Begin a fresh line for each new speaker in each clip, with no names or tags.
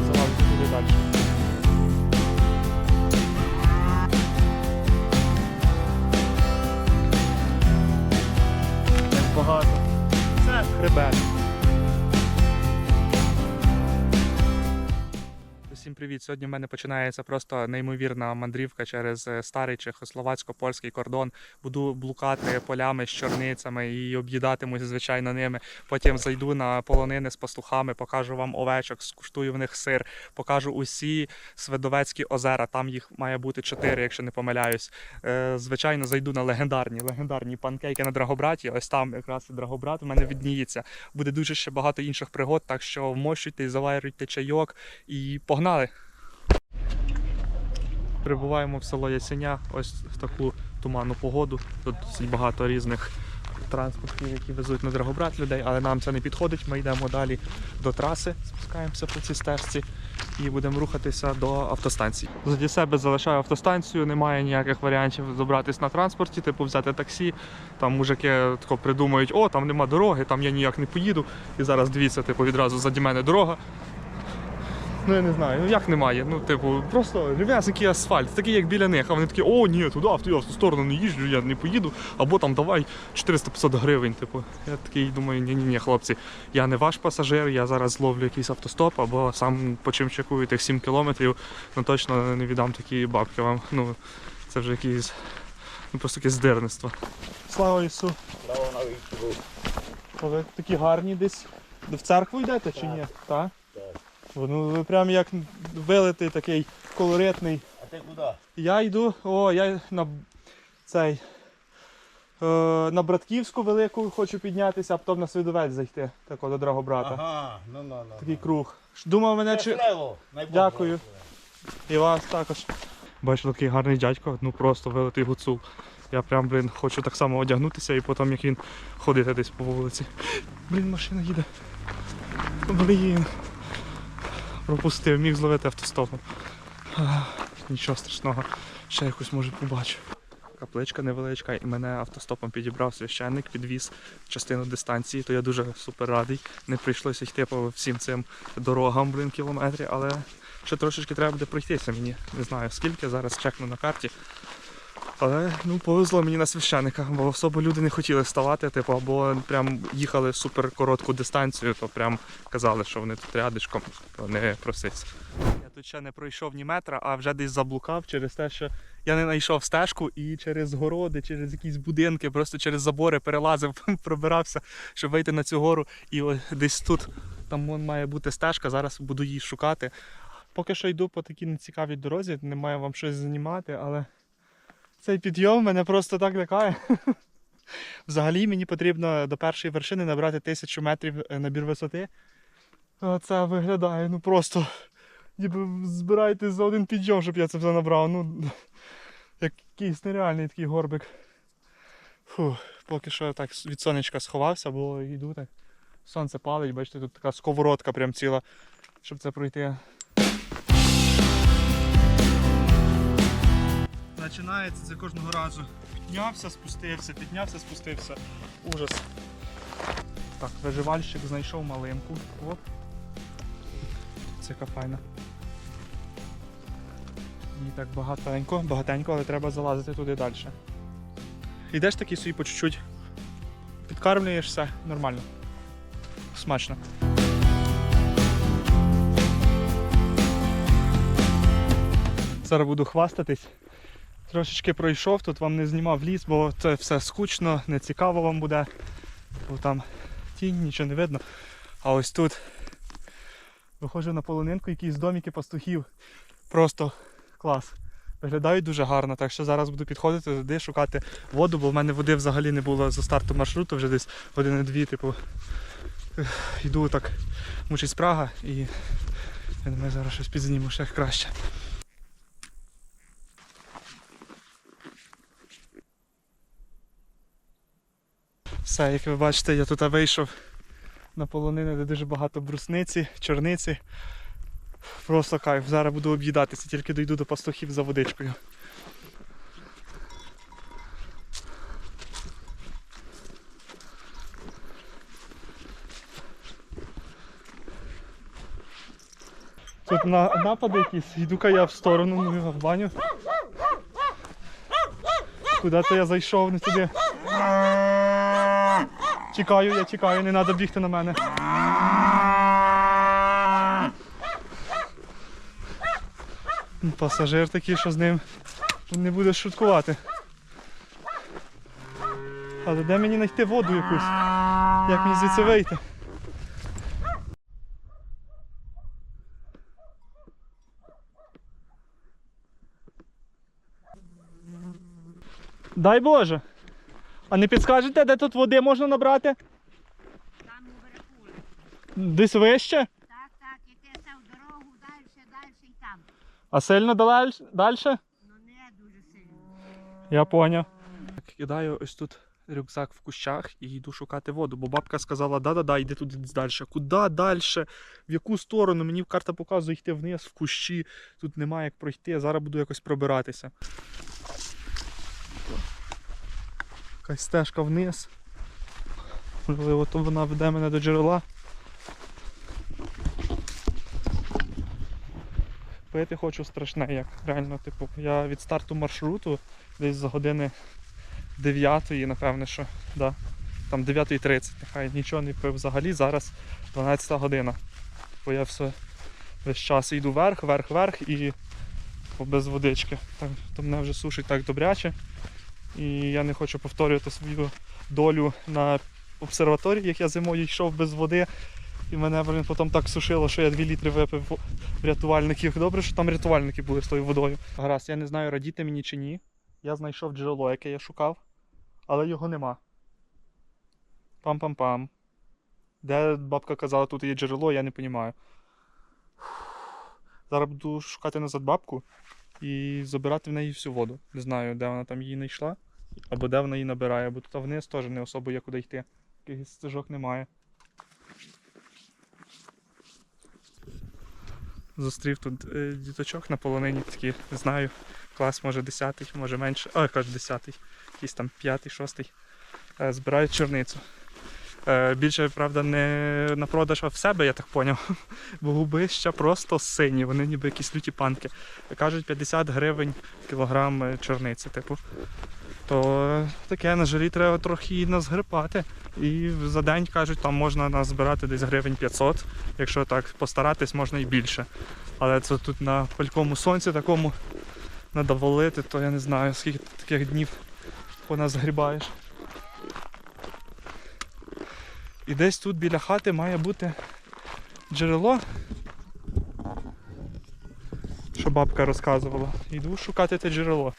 залазити туди далі. Як привіт! Сьогодні в мене починається просто неймовірна мандрівка через е, старий чехословацько-польський кордон. Буду блукати полями з чорницями і об'їдатимусь, звичайно, ними. Потім зайду на полонини з пастухами, покажу вам овечок, скуштую в них сир, покажу усі Свидовецькі озера. Там їх має бути чотири, якщо не помиляюсь. Е, Звичайно, зайду на легендарні, легендарні панкейки на Драгобраті. Ось там якраз Драгобрат у мене відніється. Буде дуже ще багато інших пригод, так що вмощуйте, заварюйте чайок і погнали. Прибуваємо в село Ясеня, ось в таку туманну погоду. Тут багато різних транспортів, які везуть на Драгобрат людей, але нам це не підходить. Ми йдемо далі до траси, спускаємося по цій стежці і будемо рухатися до автостанції. Заді себе залишаю автостанцію, немає ніяких варіантів добратися на транспорті, типу взяти таксі. Там мужики тако придумають, о, там нема дороги, там я ніяк не поїду. І зараз дивіться, типу, відразу заді мене дорога. Ну я не знаю, ну як немає. Ну, типу, просто рівнесенький асфальт, такий як біля них. А вони такі, о, ні, туди, в ту, в ту сторону не їжджу, я не поїду, або там давай 400-500 гривень. Типу, я такий думаю, ні, ні, ні, хлопці, я не ваш пасажир, я зараз зловлю якийсь автостоп, або сам почимчикую тих 7 кілометрів, ну точно не віддам такі бабки вам. Ну, це вже якісь, ну просто якесь здирництво. Слава Ісу!
Військову.
Ви такі гарні десь. В церкву йдете чи ні? Так. Ну ви прям як вилитий такий колоритний.
А ти куди?
Я йду, о, я на цей. Е, на Братківську велику хочу піднятися, а потім на Свідовець зайти, такого до Драгобрата.
Ага, ну ну ну.
Такий круг. Думав мене чи. Дякую. І вас також. Бачу, такий гарний дядько, ну просто вилитий гуцул. Я прям, блін, хочу так само одягнутися і потім як він ходити десь по вулиці. Блін, машина їде. Блін. Пропустив, міг зловити автостопом. Нічого страшного. Ще якусь може побачу. Капличка невеличка, і мене автостопом підібрав священник, підвіз частину дистанції, то я дуже супер радий. Не прийшлося йти по всім цим дорогам, блин, кілометрі, але ще трошечки треба буде пройтися мені. Не знаю скільки, зараз чекну на карті. Але ну повезло мені на священника, бо особо люди не хотіли ставати, типу, або прям їхали супер коротку дистанцію, то прям казали, що вони тут рядишком, то не проситься. Я тут ще не пройшов ні метра, а вже десь заблукав через те, що я не знайшов стежку і через городи, через якісь будинки, просто через забори перелазив, пробирався, щоб вийти на цю гору. І ось десь тут там вон має бути стежка, зараз буду її шукати. Поки що йду по такій нецікавій дорозі, не маю вам щось знімати, але цей підйом мене просто так лякає. Взагалі мені потрібно до першої вершини набрати тисячу метрів е, набір висоти. Це виглядає ну просто. Ніби збирайте за один підйом, щоб я це все набрав. Ну, якийсь нереальний такий горбик. Фу, поки що так від сонечка сховався, бо йду так. Сонце палить, бачите, тут така сковородка прям ціла, щоб це пройти. Починається це кожного разу. Піднявся, спустився, піднявся, спустився. Ужас. Так, виживальщик знайшов малинку. Оп. Це яка файна. І так багатенько, багатенько, але треба залазити туди далі. Йдеш такий собі по чуть-чуть. Підкармлюєшся нормально. Смачно. Зараз буду хвастатись. Трошечки пройшов, тут вам не знімав ліс, бо це все скучно, не цікаво вам буде. Бо там тінь, нічого не видно. А ось тут виходжу на полонинку, якісь домики пастухів. Просто клас. Виглядають дуже гарно, так що зараз буду підходити туди, шукати воду, бо в мене води взагалі не було за старту маршруту, вже десь години-дві, типу. Йду так, мучить спрага і я думаю, зараз щось підзніму ще краще. Все, як ви бачите, я тут вийшов на полонину, де дуже багато брусниці, чорниці. Просто кайф. Зараз буду об'їдатися, тільки дойду до пастухів за водичкою. Тут на, напади якісь, йду-ка я в сторону, ну, в баню. Куди то я зайшов, не туди. Тікаю, я тікаю, не треба бігти на мене. Пасажир такий, що з ним не буде шуткувати. Але де мені знайти воду якусь? Як мені звідси вийти? Дай Боже. А не підскажете, де тут води можна набрати?
Там уверху.
Десь вище?
Так, так, яке це в дорогу, далі, далі і там.
А сильно далі?
Ну не дуже сильно.
Я поняв. Кидаю ось тут рюкзак в кущах і йду шукати воду, бо бабка сказала, да-да-да, йди туди далі. Куди далі? В яку сторону? Мені карта показує йти вниз, в кущі. Тут немає як пройти, я зараз буду якось пробиратися. Якась стежка вниз. Можливо, то вона веде мене до джерела. Пити хочу страшне, як реально, типу, я від старту маршруту десь за години 9, напевне, що, да. Там 9.30, нехай нічого не пив взагалі, зараз 12 година. Бо я все весь час йду вверх, вверх, вверх і без водички. Так, то мене вже сушить так добряче. І я не хочу повторювати свою долю на обсерваторії, як я зимою йшов без води. І мене блін, потім так сушило, що я 2 літри випив рятувальників. Добре, що там рятувальники були з тою водою. Гаразд, я не знаю, радіти мені чи ні. Я знайшов джерело, яке я шукав, але його нема. Пам-пам-пам. Де бабка казала, тут є джерело, я не розумію. Зараз буду шукати назад бабку і забирати в неї всю воду. Не знаю, де вона там її знайшла, або де вона її набирає, бо тут вниз теж не особо є куди йти. Якихось стежок немає. Зустрів тут е, діточок на полонині такі, не знаю, клас може 10, може менше. Ой, кажу 10, якийсь там 5, 6. Е, збирають чорницю. Е, більше, правда, не на продаж, а в себе, я так поняв. Бо губи ще просто сині, вони ніби якісь люті панки. Кажуть 50 гривень кілограм е, чорниці, типу. То таке на жалі треба трохи її назгрипати. І за день кажуть, там можна назбирати десь гривень 500. Якщо так постаратись, можна і більше. Але це тут на палькому сонці такому валити, то я не знаю, скільки таких днів вона згрібаєш. І десь тут біля хати має бути джерело. Що бабка розказувала. Йду шукати те джерело.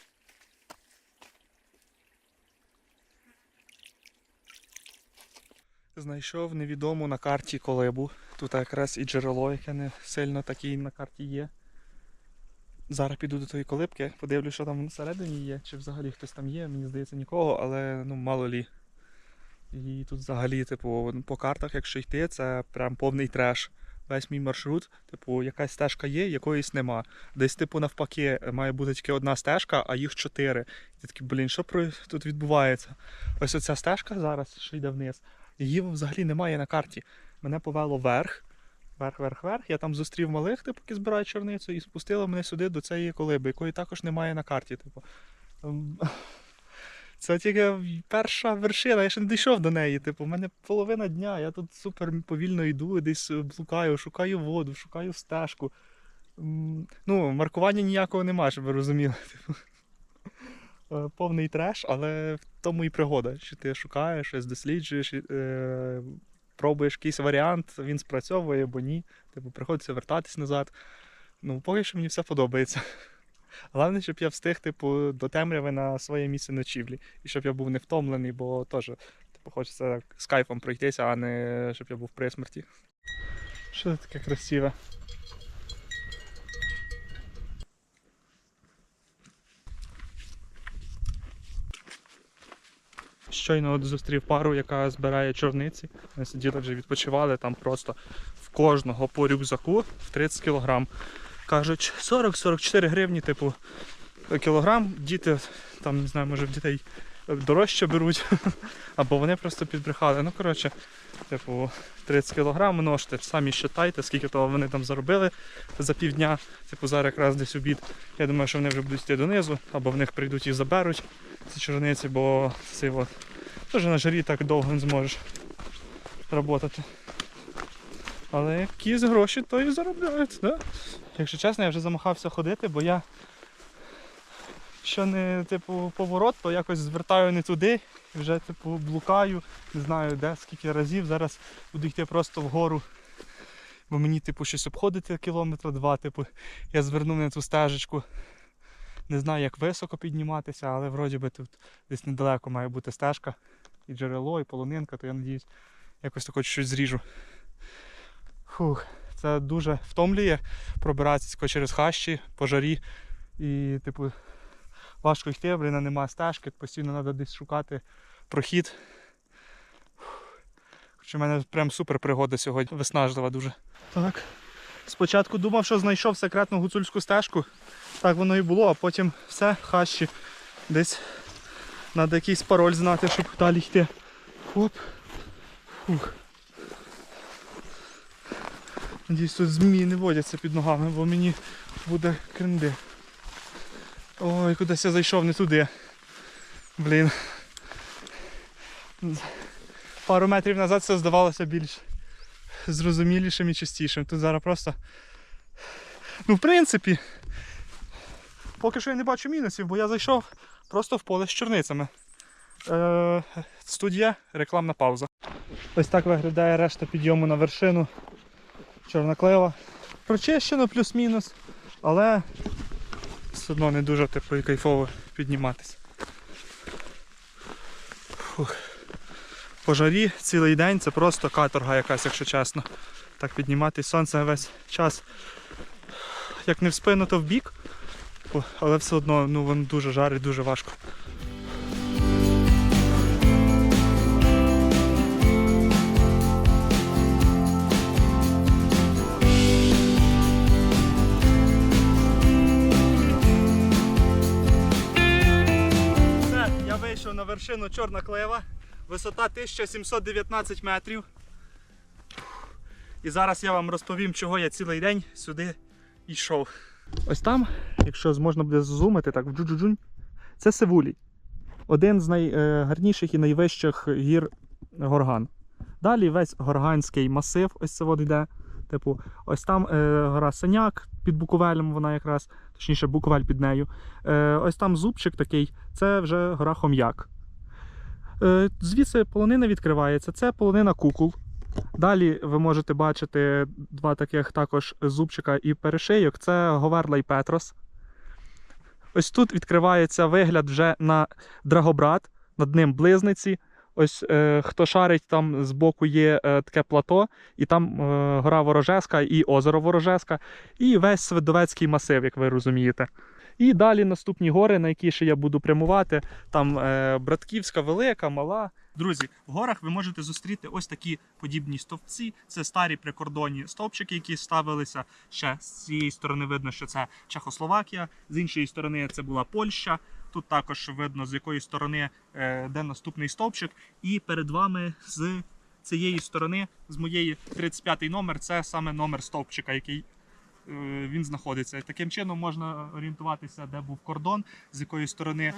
Знайшов невідому на карті колибу. Тут якраз і джерело, яке не сильно таке на карті є. Зараз піду до тої колибки, подивлюсь, що там всередині є, чи взагалі хтось там є, мені здається нікого, але ну мало лі. І тут взагалі, типу, по картах, якщо йти, це прям повний треш. Весь мій маршрут, типу, якась стежка є, якоїсь нема. Десь, типу, навпаки, має бути тільки одна стежка, а їх чотири. І ти такий, блін, що тут відбувається? Ось оця стежка зараз, що йде вниз, її взагалі немає на карті. Мене повело вверх, вверх, вверх, вверх. Я там зустрів малих, типу, які збирають чорницю, і спустило мене сюди до цієї колиби, якої також немає на карті. Типу. Це тільки перша вершина, я ще не дійшов до неї. Типу, у мене половина дня, я тут супер повільно йду, десь е, блукаю, шукаю воду, шукаю стежку. Ну, маркування ніякого немає, щоб ви розуміли. Типу. Е, Повний треш, але в тому і пригода, що ти шукаєш, щось досліджуєш, е, пробуєш якийсь варіант, він спрацьовує або ні. Типу, приходиться вертатись назад. Ну, поки що мені все подобається. Головне, щоб я встиг, типу, до темряви на своє місце ночівлі. І щоб я був не втомлений, бо теж типу, хочеться з кайфом пройтися, а не щоб я був при смерті. Що це таке красиве? Щойно от зустрів пару, яка збирає чорниці. Ми сиділи вже відпочивали, там просто в кожного по рюкзаку в 30 кілограм. Кажуть, 40-44 гривні, типу, кілограм. Діти, там, не знаю, може в дітей дорожче беруть, або вони просто підбрехали. Ну, коротше, типу, 30 кг множте, самі считайте, скільки того вони там заробили за півдня. Типу, зараз якраз десь обід. Я думаю, що вони вже будуть йти донизу, або в них прийдуть і заберуть ці чорниці, бо цей от. Теж на жарі так довго не зможеш працювати. Але якісь гроші то і заробляють, да? Якщо чесно, я вже замахався ходити, бо я що не типу поворот, то якось звертаю не туди, вже типу блукаю, не знаю де, скільки разів. Зараз буду йти просто вгору. Бо мені типу щось обходити кілометра два, типу, я звернув на цю стежечку. Не знаю, як високо підніматися, але вроді би тут десь недалеко має бути стежка. І джерело, і полонинка, то я надіюсь, якось тако щось зріжу. Фух, це дуже втомлює пробиратися через хащі, по жарі. І, типу, важко йти, блін, а нема стежки, постійно треба десь шукати прохід. В мене прям супер пригода сьогодні, виснажлива дуже. Так. Спочатку думав, що знайшов секретну гуцульську стежку. Так воно і було, а потім все, хащі. Десь треба якийсь пароль знати, щоб далі йти. Оп. Фух. Надіюсь, тут змії не водяться під ногами, бо мені буде кренди. Ой, кудись я зайшов не туди. Блін. Пару метрів назад все здавалося більш зрозумілішим і чистішим. Тут зараз просто. Ну, в принципі, поки що я не бачу мінусів, бо я зайшов просто в поле з чорницями. Е, студія, рекламна пауза. Ось так виглядає решта підйому на вершину. Чорна клева. Прочищено плюс-мінус, але все одно не дуже тепло і кайфово підніматися. По жарі цілий день це просто каторга якась, якщо чесно. Так підніматись сонце весь час. Як не в спину, то в бік. Але все одно ну, воно дуже жарить, дуже важко. Чорна Клева. Висота 1719 метрів. І зараз я вам розповім, чого я цілий день сюди йшов. Ось там, якщо можна буде зумити, так, в це Севулій. Один з найгарніших і найвищих гір Горган. Далі весь горганський масив, ось це от йде. Типу, ось там е, гора Синяк під Буковелем, вона якраз, точніше, Буковель під нею. Е, ось там зубчик такий, це вже гора Хом'як. Е, звідси полонина відкривається. Це полонина кукул. Далі ви можете бачити два таких також зубчика і перешийок. Це Говерла і Петрос. Ось тут відкривається вигляд вже на Драгобрат, над ним близниці. Ось е, хто шарить, там збоку є е, таке плато, і там е, гора Ворожеска і озеро Ворожеска, і весь Свидовецький масив, як ви розумієте. І далі наступні гори, на які ще я буду прямувати. Там е, Братківська, велика, мала. Друзі, в горах ви можете зустріти ось такі подібні стовпці. Це старі прикордонні стовпчики, які ставилися ще з цієї сторони. Видно, що це Чехословакія, з іншої сторони це була Польща. Тут також видно, з якої сторони е, де наступний стовпчик. І перед вами з цієї сторони, з моєї 35-й номер, це саме номер стовпчика, який він знаходиться. Таким чином можна орієнтуватися, де був кордон, з якої сторони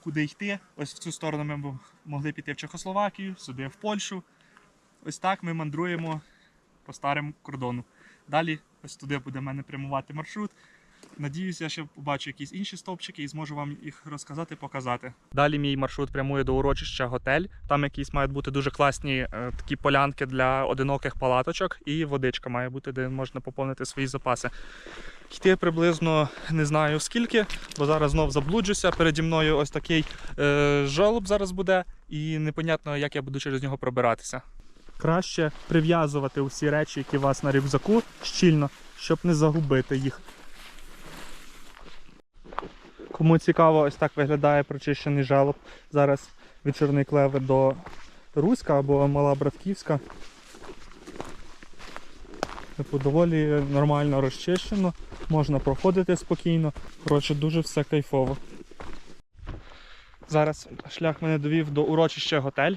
куди йти. Ось в цю сторону ми могли піти в Чехословакію, сюди в Польщу. Ось так ми мандруємо по старому кордону. Далі ось туди буде в мене прямувати маршрут. Надіюсь, я ще побачу якісь інші стовпчики і зможу вам їх розказати, показати. Далі мій маршрут прямує до урочища готель. Там якісь мають бути дуже класні е, такі полянки для одиноких палаточок, і водичка має бути, де можна поповнити свої запаси. Йти приблизно не знаю скільки, бо зараз знов заблуджуся. Переді мною ось такий е, жолоб зараз буде, і непонятно, як я буду через нього пробиратися. Краще прив'язувати усі речі, які у вас на рюкзаку, щільно, щоб не загубити їх. Кому цікаво, ось так виглядає прочищений жалоб. Зараз від Чорної Клеви до Руська або Мала Братківська. Типу, доволі нормально розчищено, можна проходити спокійно. Коротше, дуже все кайфово. Зараз шлях мене довів до урочища готель.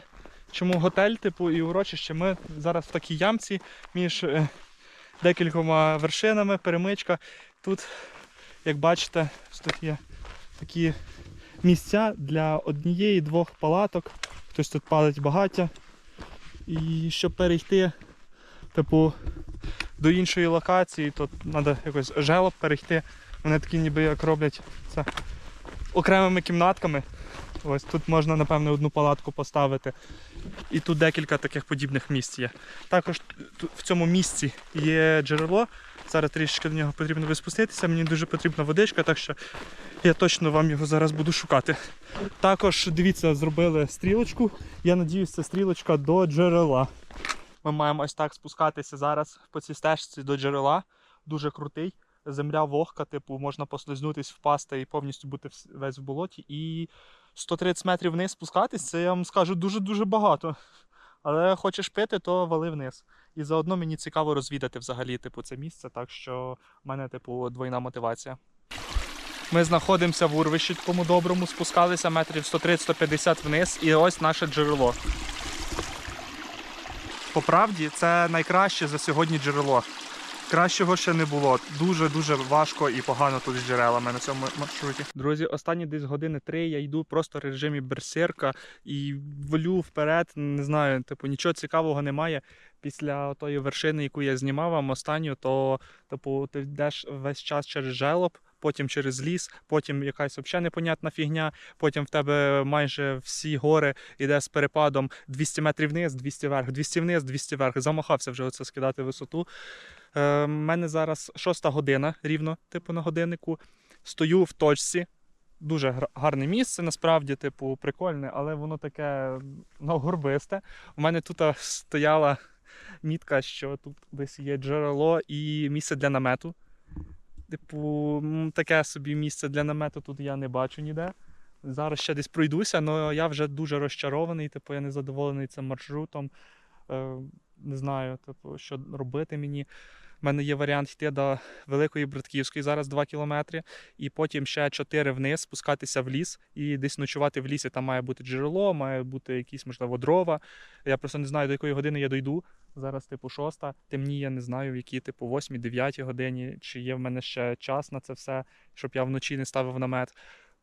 Чому готель, типу, і урочище? Ми зараз в такій ямці між е, декількома вершинами, перемичка. Тут, як бачите, тут є такі місця для однієї-двох палаток. Хтось тут палить багаття. І щоб перейти, типу, до іншої локації, то треба якось желоб перейти. Вони такі ніби як роблять це окремими кімнатками. Ось тут можна, напевно, одну палатку поставити. І тут декілька таких подібних місць є. Також в цьому місці є джерело. Зараз трішки до нього потрібно виспуститися. Мені дуже потрібна водичка, так що я точно вам його зараз буду шукати. Також дивіться, зробили стрілочку. Я надіюсь, це стрілочка до джерела. Ми маємо ось так спускатися зараз по цій стежці до джерела. Дуже крутий. Земля вогка, типу, можна послизнутись, впасти і повністю бути весь в болоті. І 130 метрів вниз спускатись, це я вам скажу дуже-дуже багато. Але хочеш пити, то вали вниз. І заодно мені цікаво розвідати взагалі типу, це місце, так що в мене типу, двойна мотивація. Ми знаходимося в урвищі такому доброму, спускалися метрів 130-150 вниз, і ось наше джерело. По правді, це найкраще за сьогодні джерело. Кращого ще не було. Дуже-дуже важко і погано тут з джерелами на цьому маршруті. Друзі, останні десь години три я йду просто в режимі берсерка і валю вперед. Не знаю, типу, нічого цікавого немає. Після тої вершини, яку я знімав вам останню, то типу, ти йдеш весь час через желоб, потім через ліс, потім якась взагалі непонятна фігня, потім в тебе майже всі гори йде з перепадом 200 метрів вниз, 200 вверх, 200 вниз, 200 вверх. Замахався вже оце скидати висоту. У е, мене зараз шоста година рівно, типу, на годиннику. Стою в точці. Дуже гарне місце, насправді, типу, прикольне, але воно таке ну, горбисте. У мене тут стояла мітка, що тут десь є джерело і місце для намету. Типу, таке собі місце для намету тут я не бачу ніде. Зараз ще десь пройдуся, але я вже дуже розчарований, типу, я не задоволений цим маршрутом. Е, не знаю, типу, що робити мені. У мене є варіант йти до Великої Братківської, зараз 2 кілометри, і потім ще 4 вниз, спускатися в ліс і десь ночувати в лісі. Там має бути джерело, має бути якісь, можливо, дрова. Я просто не знаю, до якої години я дойду. Зараз, типу, шоста. Темніє, не знаю, в якій, типу, 8-9 годині, чи є в мене ще час на це все, щоб я вночі не ставив намет.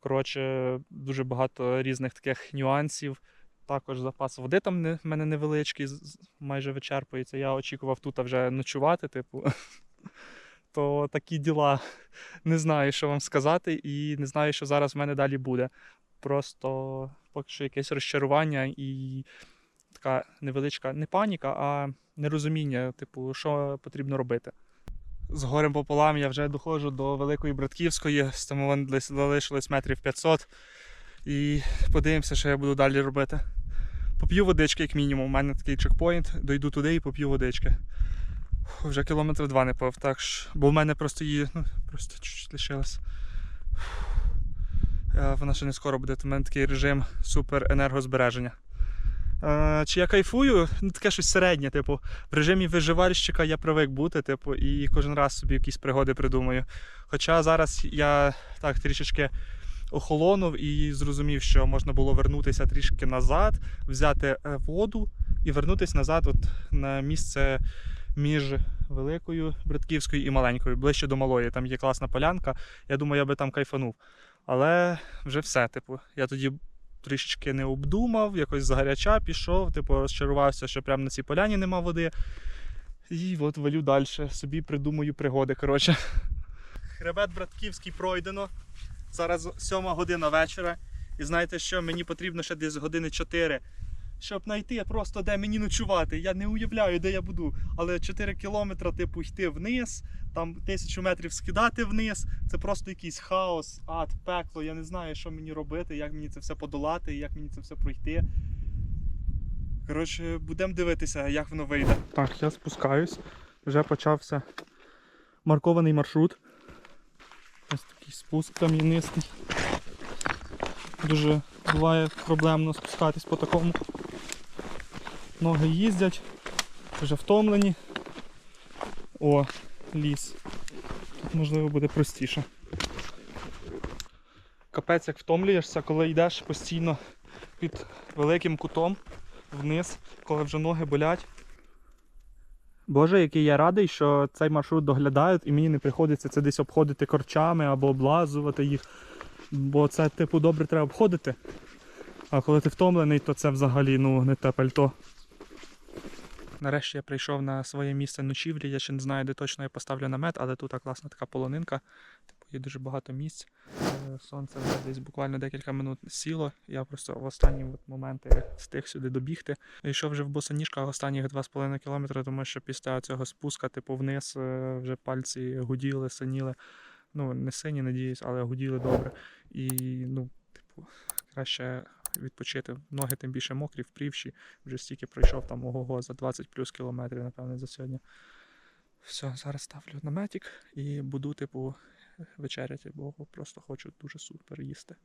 Коротше, дуже багато різних таких нюансів. Також запас води там в мене невеличкий, майже вичерпується. Я очікував тут вже ночувати, типу. То такі діла. Не знаю, що вам сказати, і не знаю, що зараз в мене далі буде. Просто поки що якесь розчарування і така невеличка не паніка, а нерозуміння, типу, що потрібно робити. З горем пополам я вже доходжу до Великої Братківської, з тому вони десь залишилось метрів 500. І подивимося, що я буду далі робити. Поп'ю водички, як мінімум. У мене такий чекпоінт, дойду туди і поп'ю водички. Вже кілометр два не пив, так що, бо в мене просто її ну, просто чуть-чуть лишилось. Е, Вона ще не скоро буде. У мене такий режим супер енергозбереження. Е, чи я кайфую? Ну, таке щось середнє, типу, в режимі виживальщика я привик бути, типу, і кожен раз собі якісь пригоди придумаю. Хоча зараз я так трішечки охолонув і зрозумів, що можна було вернутися трішки назад, взяти е, воду і вернутися назад от на місце між великою Братківською і маленькою, ближче до малої. Там є класна полянка. Я думаю, я би там кайфанув. Але вже все, типу, я тоді трішечки не обдумав, якось загаряча пішов, типу, розчарувався, що прямо на цій поляні нема води. І от валю далі, собі придумую пригоди. коротше. Хребет Братківський пройдено. Зараз сьома година вечора. І знаєте що? Мені потрібно ще десь години 4, щоб знайти просто де мені ночувати. Я не уявляю, де я буду. Але 4 кілометри, типу, йти вниз, там тисячу метрів скидати вниз. Це просто якийсь хаос, ад, пекло. Я не знаю, що мені робити, як мені це все подолати, як мені це все пройти. Коротше, будемо дивитися, як воно вийде. Так, я спускаюсь. Вже почався маркований маршрут. Ось такий спуск кам'янистий. Дуже буває проблемно спускатись по такому. Ноги їздять, вже втомлені. О, ліс. Тут можливо буде простіше. Капець, як втомлюєшся, коли йдеш постійно під великим кутом вниз, коли вже ноги болять. Боже, який я радий, що цей маршрут доглядають і мені не приходиться це десь обходити корчами або облазувати їх. Бо це, типу, добре треба обходити. А коли ти втомлений, то це взагалі ну, не те пальто. Нарешті я прийшов на своє місце ночівлі. Я ще не знаю, де точно я поставлю намет, але тут класна така полонинка. Є дуже багато місць. Е, Сонце вже десь буквально декілька минут сіло. Я просто в останні от моменти встиг сюди добігти. Йшов вже в босоніжках останніх 2,5 кілометри, тому що після цього спуска, типу, вниз е, вже пальці гуділи, синіли. Ну, не сині, надіюсь, але гуділи добре. І, ну, типу, краще відпочити. Ноги тим більше мокрі, впрівші. Вже стільки пройшов там ого за 20 плюс кілометрів, напевно, за сьогодні. Все, зараз ставлю наметик і буду, типу, вечеряти, бо просто хочу дуже супер їсти.